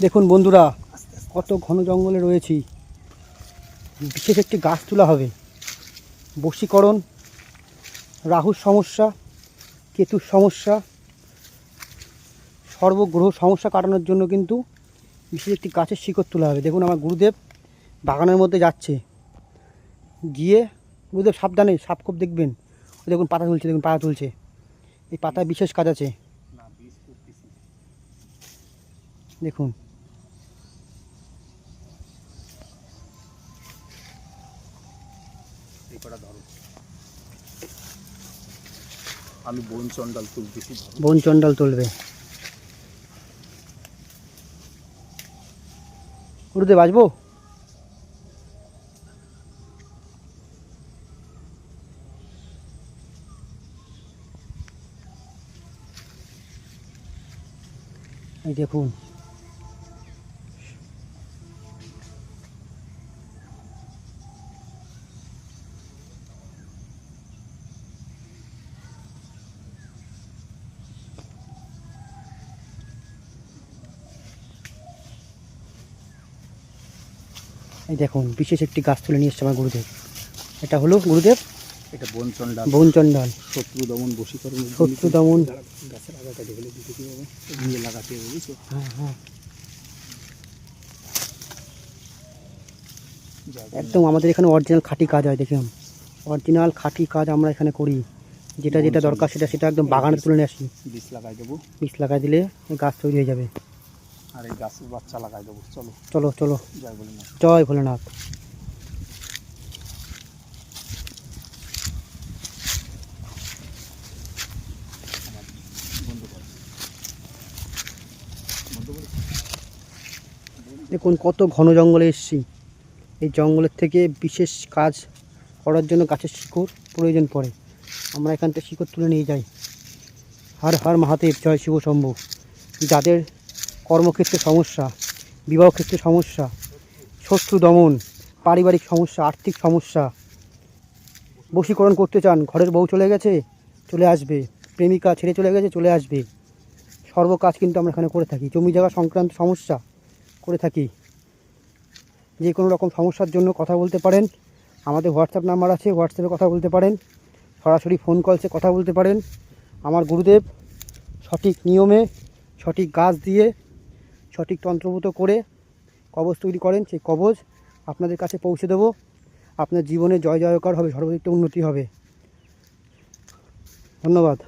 দেখুন বন্ধুরা, কত ঘন জঙ্গলে রয়েছি। বিশেষ একটি গাছ তোলা হবে। বশীকরণ, রাহুর সমস্যা, কেতুর সমস্যা, সর্বগ্রহ সমস্যা কাটানোর জন্য কিন্তু বিশেষ একটি গাছের শিকড় তোলা হবে। দেখুন আমার গুরুদেব বাগানের মধ্যে যাচ্ছে। গিয়ে গুরুদেব সাবধানে সাপ খুব দেখবেন দেখুন পাতা তুলছে, দেখুন পাতা তুলছে। এই পাতায় বিশেষ কাজ আছে। দেখুন। এই কটা ধরো আমি বন চন্ডাল তুলতেছি বন চণ্ডাল তুলবে। গুরুদেব আসব এই দেখুন। এই দেখুন বিশেষ একটি গাছ তুলে নিয়ে এসছে আমার গুরুদেব। এটা হলো গুরুদেব এটা শত্রু দমন বশীকরণ শত্রু দমন। গাছের আগাটা দেখলে দিতে কি হবে? দিয়ে লাগাতে হবে বুঝছ? হ্যাঁ হ্যাঁ। একদম আমাদের এখানে অরিজিনাল খাঁটি কাজ হয় দেখুন অরিজিনাল খাঁটি কাজ আমরা এখানে করি। যেটা যেটা দরকার সেটা সেটা একদম বাগানে তুলে নিয়ে আসি। বীজ লাগাই দেবো। বীজ লাগাই দিলে গাছ তৈরি হয়ে যাবে। আর এই গাছের বাচ্চা লাগাই দেবো চলো। চলো চলো। জয় ভোলেনাথ। বন্ধ করো দেখুন কত ঘন জঙ্গলে এসেছি। এই জঙ্গলের থেকে বিশেষ কাজ করার জন্য গাছের শিকড় প্রয়োজন পড়ে। আমরা এখান থেকে শিকড় তুলে নিয়ে যাই। হর হর মহাদেব জয় শিব শম্ভু। যাদের কর্মক্ষেত্রে সমস্যা বিবাহ ক্ষেত্রে সমস্যা শত্রু দমন, পারিবারিক সমস্যা, আর্থিক সমস্যা। বশীকরণ করতে চান, ঘরের বউ চলে গেছে, চলে আসবে। প্রেমিকা ছেড়ে চলে গেছে, চলে আসবে। সর্ব কাজ কিন্তু আমরা এখানে করে থাকি। জমি জায়গা সংক্রান্ত সমস্যা করে থাকি। যে কোনো রকম সমস্যার জন্য কথা বলতে পারেন। আমাদের হোয়াটসঅ্যাপ নাম্বার আছে, হোয়াটসঅ্যাপে কথা বলতে পারেন। সরাসরি ফোন কলসে কথা বলতে পারেন। আমার গুরুদেব সঠিক নিয়মে সঠিক গাছ দিয়ে সঠিক তন্ত্রভূত করে কবজ তৈরি করেন, সেই কবজ আপনাদের কাছে পৌঁছে দেবো। আপনার জীবনে জয় জয়কার হবে সর্বাধিক উন্নতি হবে। ধন্যবাদ।